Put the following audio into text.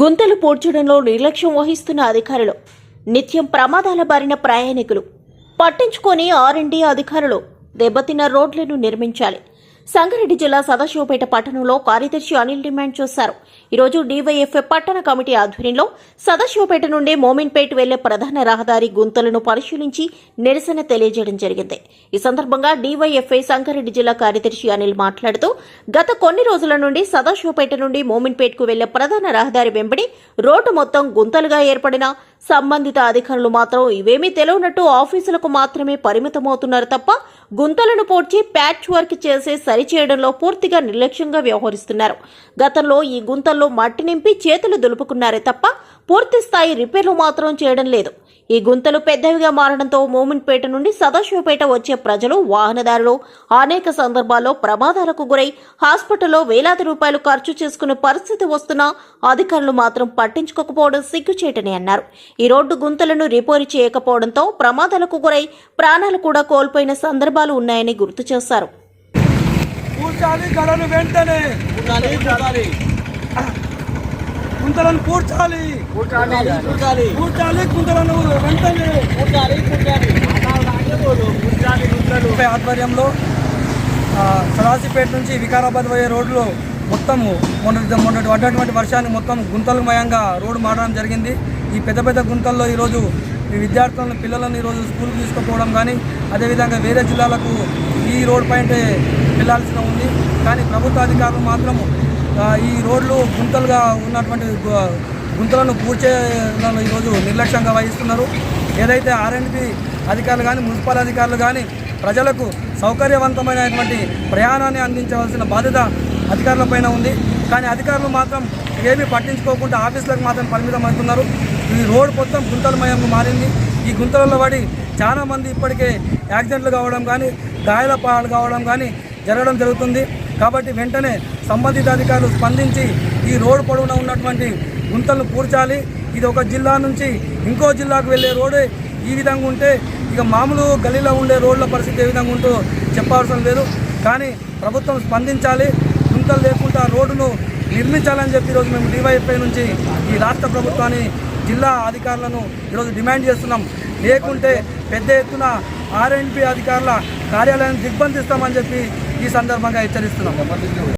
గుంతలు పూడ్చడంలో నిర్లక్ష్యం వహిస్తున్న అధికారులు. నిత్యం ప్రమాదాల బారిన ప్రయాణికులు. పట్టించుకొని ఆర్ఎండి అధికారులు దెబ్బతిన్న రోడ్లను నిర్మించాలి. సంగారెడ్డి జిల్లా సదాశివపేట పట్టణంలో కార్యదర్శి అనిల్ డిమాండ్ చేశారు. ఈరోజు డీవైఎఫ్ఏ పట్టణ కమిటీ ఆధ్వర్యంలో సదాశివపేట నుండి మోమిన్పేట్ వెళ్ళే ప్రధాన రహదారి గుంతలను పరిశీలించి నిరసన తెలియజేయడం జరిగింది. ఈ సందర్భంగా డీవైఎఫ్ఐ సంగారెడ్డి జిల్లా కార్యదర్శి అనిల్ మాట్లాడుతూ గత కొన్ని రోజుల నుండి సదాశివపేట నుండి మోమిన్పేట్కు వెళ్ళే ప్రధాన రహదారి వెంబడి రోడ్డు మొత్తం గుంతలుగా ఏర్పడిన సంబంధిత అధికారులు మాత్రం ఇవేమీ తెలియనట్టు ఆఫీసులకు మాత్రమే పరిమితమవుతున్నారు తప్ప గుంతలను పోడ్చి ప్యాచ్ వర్క్ చేసే సరిచేయడంలో పూర్తిగా నిర్లక్ష్యంగా వ్యవహరిస్తున్నారు. గతంలో ఈ గుంతల్లో మట్టి నింపి చేతులు దులుపుకున్నారే తప్ప పూర్తి స్థాయి రిపేర్లు మాత్రం చేయడం లేదు. ఈ గుంతలు పెద్దవిగా మారడంతో మోమిన్పేట నుండి సదాశివపేట వచ్చే ప్రజలు వాహనదారులు. అనేక సందర్భాల్లో ప్రమాదాలకు గురై హాస్పిటల్లో వేలాది రూపాయలు ఖర్చు చేసుకునే పరిస్థితి వస్తున్నా అధికారులు మాత్రం పట్టించుకోకపోవడం సిగ్గుచేటని అన్నారు. ఈ రోడ్డు గుంతలను రిపేరు చేయకపోవడంతో ప్రమాదాలకు గురై ప్రాణాలు కూడా కోల్పోయిన సందర్భాలు ఉన్నాయని గుర్తు చేశారు. పూడ్చాలి గడను వెంటనే. పూడ్చాలి కూటాలి కూటాలి పూడ్చాలి గుంతలను వెంటనే. కూటాలి కూటాలి కూటాలి గుంటలు పై ఆధ్వర్యంలో ఆ, సదాశివపేట నుంచి వికారాబాద్ పోయే రోడ్లో మొత్తము మొన్న మొన్నటి పడ్డటువంటి వర్షానికి మొత్తం గుంతలమయంగా రోడ్డు మారడం జరిగింది. ఈ పెద్ద పెద్ద గుంతల్లో ఈరోజు ఈ విద్యార్థులను పిల్లలను ఈరోజు స్కూల్కి తీసుకుపోవడం కానీ అదేవిధంగా వేరే జిల్లాలకు ఈ రోడ్ పైన వెళ్ళాల్సిన ఉంది. కానీ ప్రభుత్వ అధికారులు మాత్రము ఈ రోడ్లు గుంతలుగా ఉన్నటువంటి గు- గుంతలను పూడ్చేలో ఈరోజు నిర్లక్ష్యంగా వహిస్తున్నారు. ఏదైతే ఆర్ఎండ్బి అధికారులు కానీ మున్సిపల్ అధికారులు కానీ ప్రజలకు సౌకర్యవంతమైనటువంటి ప్రయాణాన్ని అందించవలసిన బాధ్యత అధికారులపైన ఉంది. కానీ అధికారులు మాత్రం ఏమీ పట్టించుకోకుండా ఆఫీసులకు మాత్రం పరిమితం అవుతున్నారు. ఈ రోడ్ మొత్తం గుంతలమయంగా మారింది. ఈ గుంతలలో పడి చాలామంది ఇప్పటికే యాక్సిడెంట్లు కావడం కానీ గాయాల పాలు కావడం కానీ జరగడం జరుగుతుంది. కాబట్టి వెంటనే సంబంధిత అధికారులు స్పందించి ఈ రోడ్డు పొడవున ఉన్నటువంటి గుంతలను పూడ్చాలి ఇది ఒక జిల్లా నుంచి ఇంకో జిల్లాకు వెళ్ళే రోడ్డే ఈ విధంగా ఉంటే ఇక మామూలు గలీలో ఉండే రోడ్ల పరిస్థితి ఏ విధంగా ఉంటో చెప్పవలసిన లేదు. కానీ ప్రభుత్వం స్పందించాలి. గుంతలు లేకుండా రోడ్డును నిర్మించాలని చెప్పి ఈరోజు మేము డివైఎఫ్ఐ నుంచి ఈ రాష్ట్ర ప్రభుత్వాన్ని జిల్లా అధికారులను ఈరోజు డిమాండ్ చేస్తున్నాం. లేకుంటే పెద్ద ఎత్తున ఆర్ఎండ్పి అధికారుల కార్యాలయాన్ని దిగ్బంధిస్తామని చెప్పి ఈ సందర్భంగా హెచ్చరిస్తున్నాం.